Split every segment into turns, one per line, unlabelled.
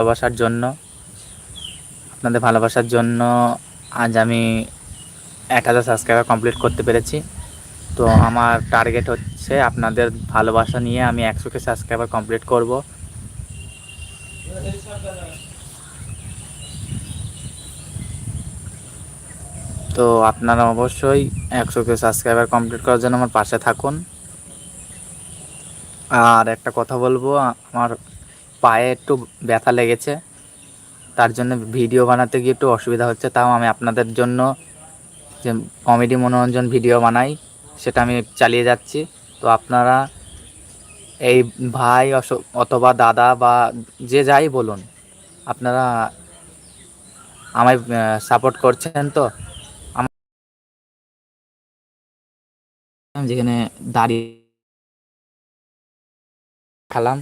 ভালোবাসার জন্য, আপনাদের ভালোবাসার জন্য আজ আমি এক হাজার সাবস্ক্রাইবার কমপ্লিট করতে পেরেছি। তো আমার টার্গেট হচ্ছে আপনাদের ভালোবাসা নিয়ে আমি একশোকে সাবস্ক্রাইবার কমপ্লিট করব। তো আপনারা অবশ্যই একশোকে সাবস্ক্রাইবার কমপ্লিট করার জন্য আমার পাশে থাকুন। আর একটা কথা বলব, আমার পায়ে একটু ব্যথা লেগেছে, তার জন্য ভিডিও বানাতে গিয়ে একটু অসুবিধা হচ্ছে, তাও আমি আপনাদের জন্য যে কমেডি মনোরঞ্জন ভিডিও বানাই, সেটা আমি চালিয়ে যাচ্ছি। তো আপনারা এই ভাই অথবা দাদা বা যে যাই বলুন, আপনারা আমায় সাপোর্ট করছেন তো? যেখানে দাঁড়িয়ে খেলাম।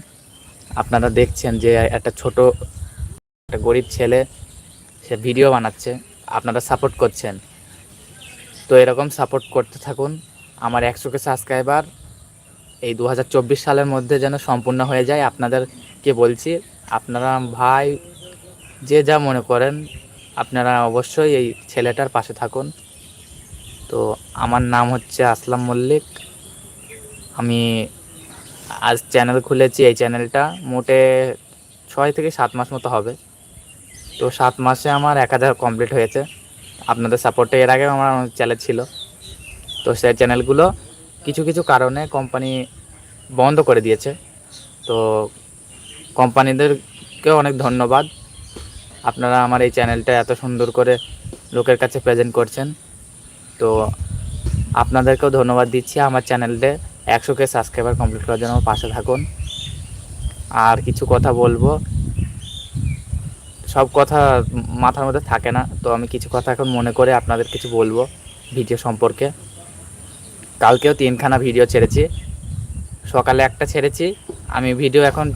আপনারা দেখছেন যে একটা ছোট, একটা গরিব ছেলে, সে ভিডিও বানাচ্ছে, আপনারা সাপোর্ট করছেন। তো এরকম সাপোর্ট করতে থাকুন, আমার একশোকে সাবস্ক্রাইবার এই দু হাজার চব্বিশ সালের মধ্যে যেন সম্পূর্ণ হয়ে যায়, আপনাদেরকে বলছি, আপনারা ভাই, যে যা মনে করেন, আপনারা অবশ্যই এই ছেলেটার পাশে থাকুন। তো আমার নাম হচ্ছে আসলাম মল্লিক, আমি আজ চ্যানেল খুলেছি, এই চ্যানেলটা মোটে ছয় থেকে সাত মাস মতো হবে। তো সাত মাসে আমার এক হাজার কমপ্লিট হয়েছে। আপনাদের সাপোর্টে এর আগে আমার চ্যানেল ছিল। তো সেই চ্যানেলগুলো কিছু কিছু কারণে কোম্পানি বন্ধ করে দিয়েছে। তো কোম্পানিদেরকেও অনেক ধন্যবাদ। আপনারা আমার এই চ্যানেলটা এত সুন্দর করে লোকের কাছে প্রেজেন্ট করছেন। তো আপনাদেরকেও ধন্যবাদ দিচ্ছি আমার চ্যানেলটা একশোকে সাবস্ক্রাইবার কমপ্লিট করার জন্য পাশে থাকুন। আর কিছু কথা বলব। সব কথা মাথার মধ্যে থাকে না, তো আমি কিছু কথা এখন মনে করে আপনাদের কিছু বলব ভিডিও সম্পর্কে। কালকেও তিনখানা ভিডিও ছেড়েছি। সকালে একটা ছেড়েছি। আমি ভিডিও এখন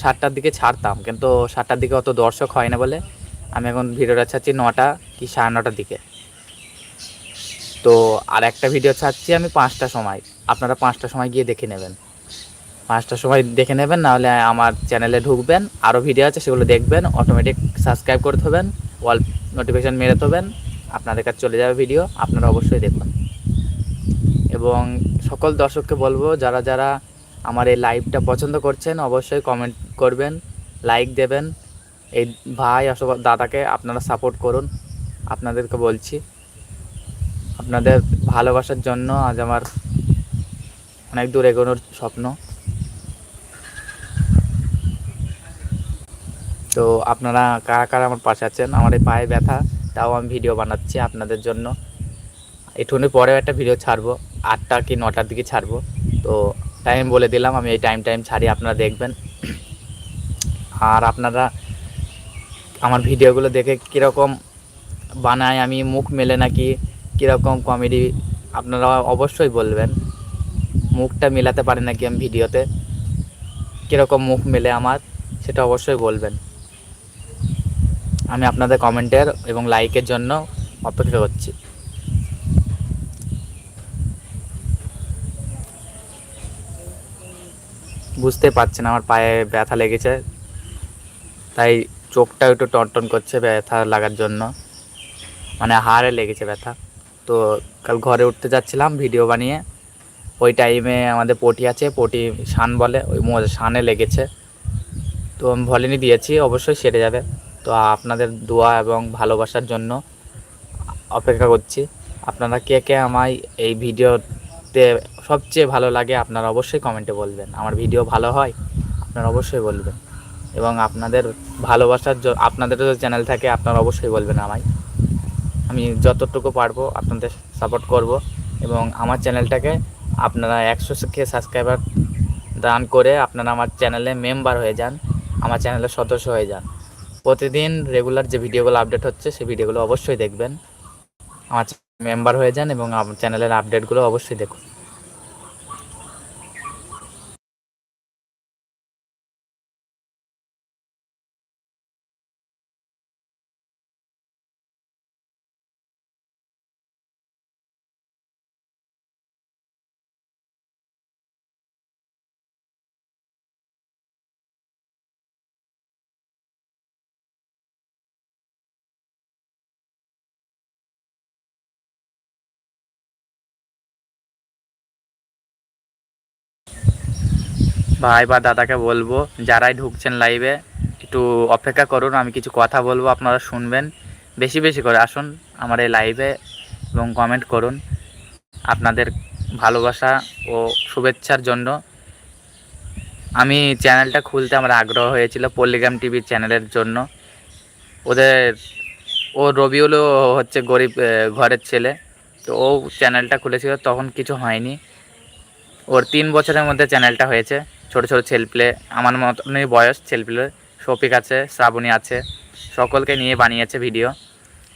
সাতটার দিকে ছাড়তাম, কিন্তু সাতটার দিকে অত দর্শক হয় না বলে আমি এখন ভিডিওটা ছাড়ছি নটা কি সাড়ে নটার দিকে। তো আর একটা ভিডিও ছাড়ছি আমি পাঁচটা সময়। আপনারা পাঁচটা সময় গিয়ে দেখে নেবেন। পাঁচটার সময় দেখে নেবেন, নাহলে আমার চ্যানেলে ঢুকবেন আরও ভিডিও আছে সেগুলো দেখবেন অটোমেটিক সাবস্ক্রাইব করে থবেন অল নোটিফিকেশান মেরে থবেন, আপনাদের কাছে চলে যাবে ভিডিও আপনারা অবশ্যই দেখুন। এবং সকল দর্শককে বলব, যারা যারা আমার এই লাইভটা পছন্দ করছেন, অবশ্যই কমেন্ট করবেন লাইক দেবেন। এই ভাই অথবা দাদাকে আপনারা সাপোর্ট করুন। আপনাদেরকে বলছি আপনাদের ভালোবাসার জন্য আজ আমার অনেক দূর এগোনোর স্বপ্ন। তো আপনারা কারা কারা আমার পাশে আছেন? আমার এই পায়ে ব্যথা, তাও আমি ভিডিও বানাচ্ছি আপনাদের জন্য। একটুখানি পরেও একটা ভিডিও ছাড়বো, আটটা কি নটার দিকে ছাড়বো। তো টাইম বলে দিলাম, আমি এই টাইম টাইম ছাড়ি, আপনারা দেখবেন। আর আপনারা আমার ভিডিওগুলো দেখে কীরকম বানায়, আমি মুখ মেলে নাকি কীরকম কমেডি আপনারা অবশ্যই বলবেন। মুখটা মেলাতে পারে নাকি আমি ভিডিওতে? কীরকম মুখ মেলে আমার, সেটা অবশ্যই বলবেন। আমি আপনাদের কমেন্টের এবং লাইকের জন্য অপেক্ষা করছি। বুঝতে পারছেন আমার পায়ে ব্যথা লেগেছে। তাই চোখটা একটু টনটন করছে ব্যথা লাগার জন্য। মানে হাড়ে লেগেছে ব্যথা। তো কাল ঘরে উঠতে যাচ্ছিলাম ভিডিও বানিয়ে। ওই টাইমে আমাদের পটি আছে, পটি শান বলে, ওই শানে লেগেছে। তো আমি ভলিনি দিয়েছি, অবশ্যই সেরে যাবে। তো আপনাদের দোয়া এবং ভালোবাসার জন্য অপেক্ষা করছি। আপনারা কে কে আমায় এই ভিডিওতে সবচেয়ে ভালো লাগে, আপনারা অবশ্যই কমেন্টে বলবেন। আমার ভিডিও ভালো হয়, আপনারা অবশ্যই বলবেন। এবং আপনাদের ভালোবাসার আপনাদেরও চ্যানেল থাকে, আপনারা অবশ্যই বলবেন আমায়। আমি যতটুকু পারব আপনাদের সাপোর্ট করব এবং আমার চ্যানেলটাকে আপনারা একশো কে সাবস্ক্রাইবার দান করে আপনারা আমার চ্যানেলে মেম্বার হয়ে যান, আমার চ্যানেলের সদস্য হয়ে যান। প্রতিদিন রেগুলার যে ভিডিওগুলো আপডেট হচ্ছে, সেই ভিডিওগুলো অবশ্যই দেখবেন। আমার মেম্বার হয়ে যান এবং আমার চ্যানেলের আপডেটগুলো অবশ্যই দেখুন। ভাই বা দাদাকে বলব, যারাই ঢুকছেন লাইভে একটু অপেক্ষা করুন, আমি কিছু কথা বলব, আপনারা শুনবেন। বেশি বেশি করে আসুন আমার এই লাইভে এবং কমেন্ট করুন। আপনাদের ভালোবাসা ও শুভেচ্ছার জন্য। আমি চ্যানেলটা খুলতে আমার আগ্রহ হয়েছিল পল্লিগ্রাম টিভির চ্যানেলের জন্য। ওদের, ও রবিউলও হচ্ছে গরিব ঘরের ছেলে। তো ও চ্যানেলটা খুলেছিল, তখন কিছু হয়নি। ওর তিন বছরের মধ্যে চ্যানেলটা হয়েছে। ছোট ছোট ছেলেপিলে, আমার মতনই বয়স ছেলেপিলে, শফিক আছে, শ্রাবণী আছে, সকলকে নিয়ে বানিয়েছে ভিডিও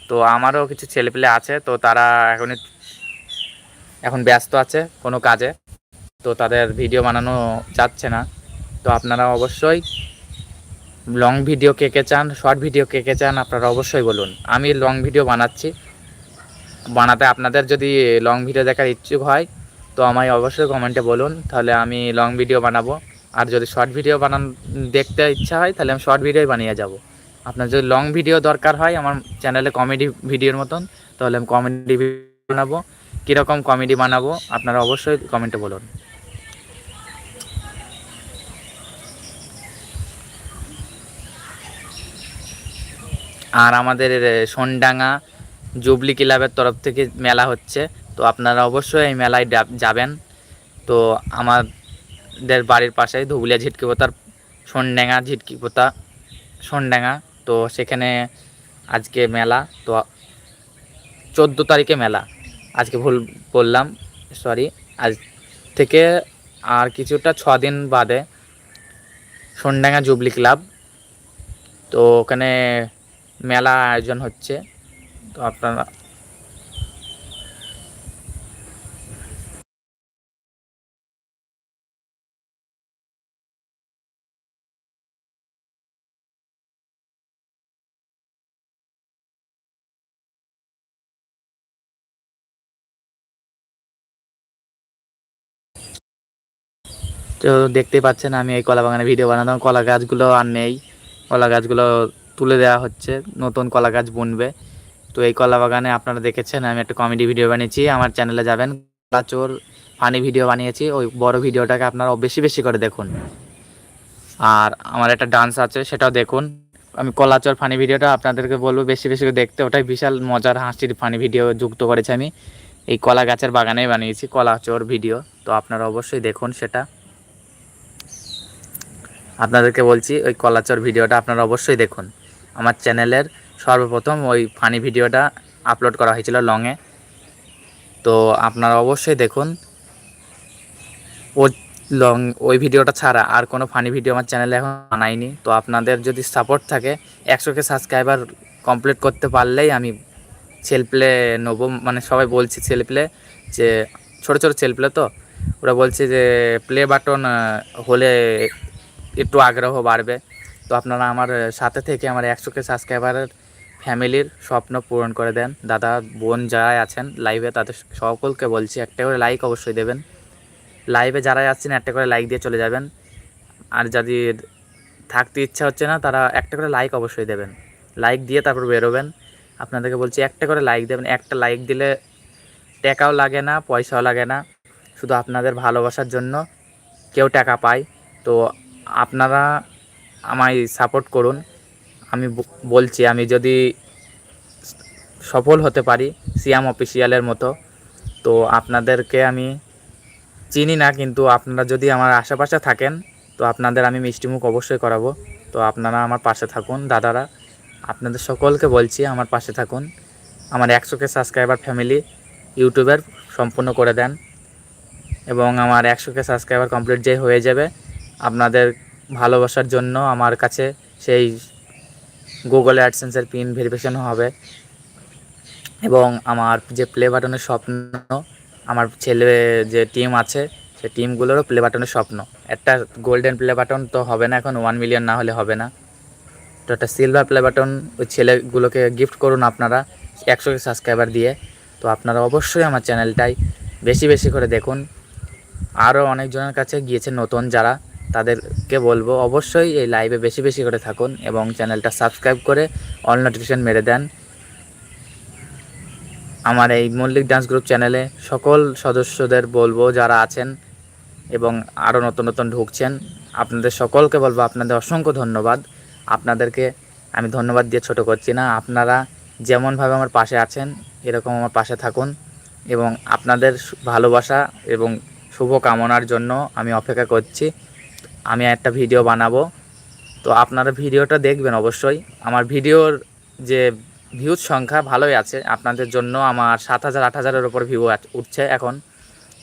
তো আমারও কিছু ছেলেপিলে আছে, তো তারা এখনই এখন ব্যস্ত আছে কোনো কাজে, তো তাদের ভিডিও বানানো যাচ্ছে না। তো আপনারা অবশ্যই লং ভিডিও কে কে চান শর্ট ভিডিও কে কে চান, আপনারা অবশ্যই বলুন। আমি লং ভিডিও বানাচ্ছি। বানাতে আপনাদের যদি লং ভিডিও দেখার ইচ্ছুক হয়, তো আমায় অবশ্যই কমেন্টে বলুন, তাহলে আমি লং ভিডিও বানাবো। আর যদি শর্ট ভিডিও বানান, দেখতে ইচ্ছা হয়, তাহলে আমি শর্ট ভিডিওই বানিয়ে যাব। আপনার যদি লং ভিডিও দরকার হয়, আমার চ্যানেলে কমেডি ভিডিওর মতন, তাহলে আমি কমেডি বানাবো। কীরকম কমেডি বানাবো, আপনারা অবশ্যই কমেন্টে বলুন। আর আমাদের সোনডাঙ্গা জুবলি ক্লাবের তরফ থেকে মেলা হচ্ছে, তো আপনারা অবশ্যই এই মেলায় যাবেন। তো আমাদের বাড়ির পাশেই ধুবুলিয়া ঝিটকি ঝিটকিপোতার সোনডাঙ্গা ঝিটকিপোতা সোনডাঙ্গা। তো সেখানে আজকে মেলা, তো চোদ্দ তারিখে মেলা। আজকে ভুল বললাম সরি আজ থেকে আর কিছুটা ছ দিন বাদে সোনডাঙ্গা জুবলি ক্লাব। তো ওখানে মেলা আয়োজন হচ্ছে। তো আপনারা তো দেখতেই পাচ্ছেন আমি এই কলা বাগানে ভিডিও বানাতাম কলা গাছগুলো আর নেই। কলা গাছগুলো তুলে দেওয়া হচ্ছে। নতুন কলা গাছ বুনবে। তো এই কলা বাগানে আপনারা দেখেছেন, আমি একটা কমেডি ভিডিও বানিয়েছি। আমার চ্যানেলে যাবেন। চোর ফানি ভিডিও বানিয়েছি। ওই বড় ভিডিওটাকে আপনারা বেশি বেশি করে দেখুন। আর আমার একটা ডান্স আছে, সেটাও দেখুন। আমি কলাচর ফানি ভিডিওটা আপনাদেরকে বলব, বেশি বেশি করে দেখতে। ওটাই বিশাল মজার হাসির ফানি ভিডিও যুক্ত করেছি আমি। এই কলা গাছের বাগানেই বানিয়েছি কলাচর ভিডিও তো আপনারা অবশ্যই দেখুন সেটা। আপনাদেরকে বলছি, ওই কলাচর ভিডিওটা আপনারা অবশ্যই দেখুন। আমার চ্যানেলের সর্বপ্রথম ওই ফানি ভিডিওটা আপলোড করা হয়েছিল লংয়ে। তো আপনারা অবশ্যই দেখুন, ও লং, ওই ভিডিওটা ছাড়া আর কোনো ফানি ভিডিও আমার চ্যানেলে এখন বানাইনি। তো আপনাদের যদি সাপোর্ট থাকে একশোকে সাবস্ক্রাইবার কমপ্লিট করতে পারলেই আমি ছেলে প্লে নেব। মানে সবাই বলছে ছেলে প্লে যে, ছোটো ছোটো ছেলে প্লে তো? ওরা বলছে যে প্লে বাটন হলে একটু আগ্রহ বাড়বে। তো আপনারা আমার সাথে থেকে আমার একশোকে সাবস্ক্রাইবারের ফ্যামিলির স্বপ্ন পূরণ করে দেন। দাদা, বোন যারাই আছেন লাইভে তাদের সকলকে বলছি, একটা করে লাইক অবশ্যই দেবেন। লাইভে যারাই আসছেন, একটা করে লাইক দিয়ে চলে যাবেন। আর যদি থাকতে ইচ্ছা হচ্ছে না, তারা একটা করে লাইক অবশ্যই দেবেন। লাইক দিয়ে তারপর বেরোবেন। আপনাদেরকে বলছি, একটা করে লাইক দেবেন। একটা লাইক দিলে টাকাও লাগে না, পয়সাও লাগে না। শুধু আপনাদের ভালোবাসার জন্য কেউ টাকা পায়। তো আপনারা আমায় সাপোর্ট করুন। আমি বলছি, আমি যদি সফল হতে পারি সিয়াম অফিসিয়ালের মতো, তো আপনাদেরকে আমি চিনি না, কিন্তু আপনারা যদি আমার আশেপাশে থাকেন, তো আপনাদের আমি মিষ্টিমুখ অবশ্যই করাবো। তো আপনারা আমার পাশে থাকুন, দাদারা। আপনাদের সকলকে বলছি, আমার পাশে থাকুন। আমার একশোকে সাবস্ক্রাইবার ফ্যামিলি ইউটিউবের সম্পূর্ণ করে দেন। এবং আমার একশোকে সাবস্ক্রাইবার কমপ্লিট যে হয়ে যাবে আপনাদের ভালোবাসার জন্য আমার কাছে সেই গুগল অ্যাডসেন্সের পিন ভেরিফিকেশন হবে। এবং আমার যে প্লে বাটনের স্বপ্ন, আমার ছেলে যে টিম আছে, সেই টিমগুলোরও প্লে বাটনের স্বপ্ন। একটা গোল্ডেন প্লে বাটন তো হবে না এখন ওয়ান মিলিয়ন না হলে হবে না। তো একটা সিলভার প্লে বাটন ওই ছেলেগুলোকে গিফট করুন আপনারা, একশো সাবস্ক্রাইবার দিয়ে। তো আপনারা অবশ্যই আমার চ্যানেলটাই বেশি বেশি করে দেখুন। আরও অনেকজনের কাছে গিয়েছে নতুন যারা তাদেরকে বলব অবশ্যই এই লাইভে বেশি বেশি করে থাকুন এবং চ্যানেলটা সাবস্ক্রাইব করে অল নোটিফিকেশন মেরে দেন। আমার এই মল্লিক ডান্স গ্রুপ চ্যানেলে সকল সদস্যদের বলব যারা আছেন এবং আরও নতুন নতুন ঢুকছেন, আপনাদের সকলকে বলব আপনাদের অসংখ্য ধন্যবাদ। আপনাদেরকে আমি ধন্যবাদ দিয়ে ছোট করছি না, আপনারা যেমনভাবে আমার পাশে আছেন, এরকম আমার পাশে থাকুন এবং আপনাদের ভালোবাসা এবং শুভ কামনার জন্য আমি অপেক্ষা করছি। আমি একটা ভিডিও বানাবো। তো আপনারা ভিডিওটা দেখবেন অবশ্যই। আমার ভিডিওর যে ভিউজ সংখ্যা ভালোই আছে। আপনাদের জন্য আমার সাত হাজার, আট হাজারের ওপর ভিউ উঠছে এখন।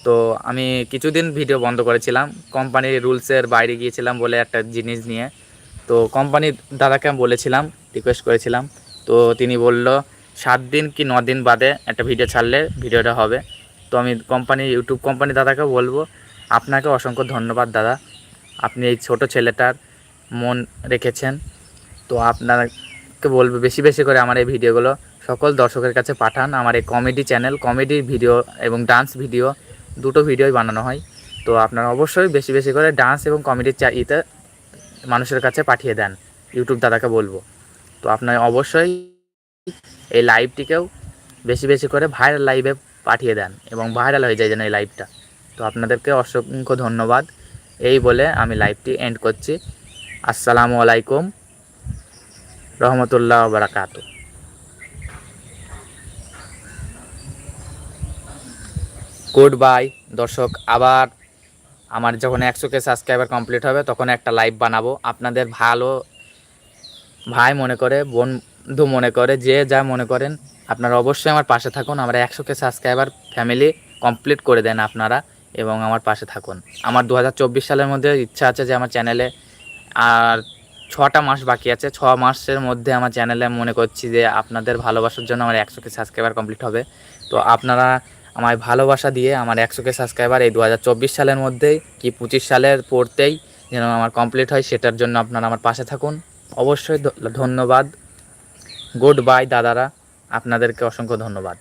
তো আমি কিছুদিন ভিডিও বন্ধ করেছিলাম। কোম্পানির রুলসের বাইরে গিয়েছিলাম বলে একটা জিনিস নিয়ে। তো কোম্পানির দাদাকে আমি বলেছিলাম রিকোয়েস্ট করেছিলাম। তো তিনি বলল, সাত দিন কি দিন বাদে একটা ভিডিও ছাড়লে ভিডিওটা হবে। তো আমি কোম্পানি ইউটিউব কোম্পানি দাদাকে বলব, আপনাকে অসংখ্য ধন্যবাদ দাদা। আপনি এই ছোট ছেলেটার মন রেখেছেন। তো আপনাকে বলব বেশি বেশি করে আমার এই ভিডিওগুলো সকল দর্শকের কাছে পাঠান। আমার এই কমেডি চ্যানেল কমেডি ভিডিও এবং ডান্স ভিডিও দুটো ভিডিওই বানানো হয়। তো আপনারা অবশ্যই বেশি বেশি করে ডান্স এবং কমেডির ইতে মানুষের কাছে পাঠিয়ে দেন। ইউটিউব দাদাকে বলব। তো আপনার অবশ্যই এই লাইভটিকেও বেশি বেশি করে ভাইরাল লাইভে পাঠিয়ে দেন এবং ভাইরাল হয়ে যায় যেন এই লাইভটা। তো আপনাদেরকে অসংখ্য ধন্যবাদ। এই বলে আমি লাইভটি এন্ড করছি। আসসালামু আলাইকুম, রহমতুল্লাহ বারাকাতু। গুড বাই দর্শক। আবার আমার যখন একশো কে সাবস্ক্রাইবার কমপ্লিট হবে, তখন একটা লাইভ বানাবো। আপনাদের ভালো ভাই মনে করে, বন্ধু মনে করে, যে যা মনে করেন, আপনারা অবশ্যই আমার পাশে থাকুন। আমরা একশো কে সাবস্ক্রাইবার ফ্যামিলি কমপ্লিট করে দেন আপনারা। এবং আমার পাশে থাকুন। আমার দু হাজার চব্বিশ সালের মধ্যে ইচ্ছা আছে যে আমার চ্যানেলে আর ছটা মাস বাকি আছে। ছ মাসের মধ্যে আমার চ্যানেলে মনে করছি যে আপনাদের ভালোবাসার জন্য আমার একশো কে সাবস্ক্রাইবার কমপ্লিট হবে। তো আপনারা আমায় ভালোবাসা দিয়ে আমার একশো কে সাবস্ক্রাইবার এই দু হাজার চব্বিশ সালের মধ্যেই কি পঁচিশ সালের পড়তেই যেন আমার কমপ্লিট হয়, সেটার জন্য আপনারা আমার পাশে থাকুন। অবশ্যই ধন্যবাদ। গুড বাই দাদারা। আপনাদেরকে অসংখ্য ধন্যবাদ।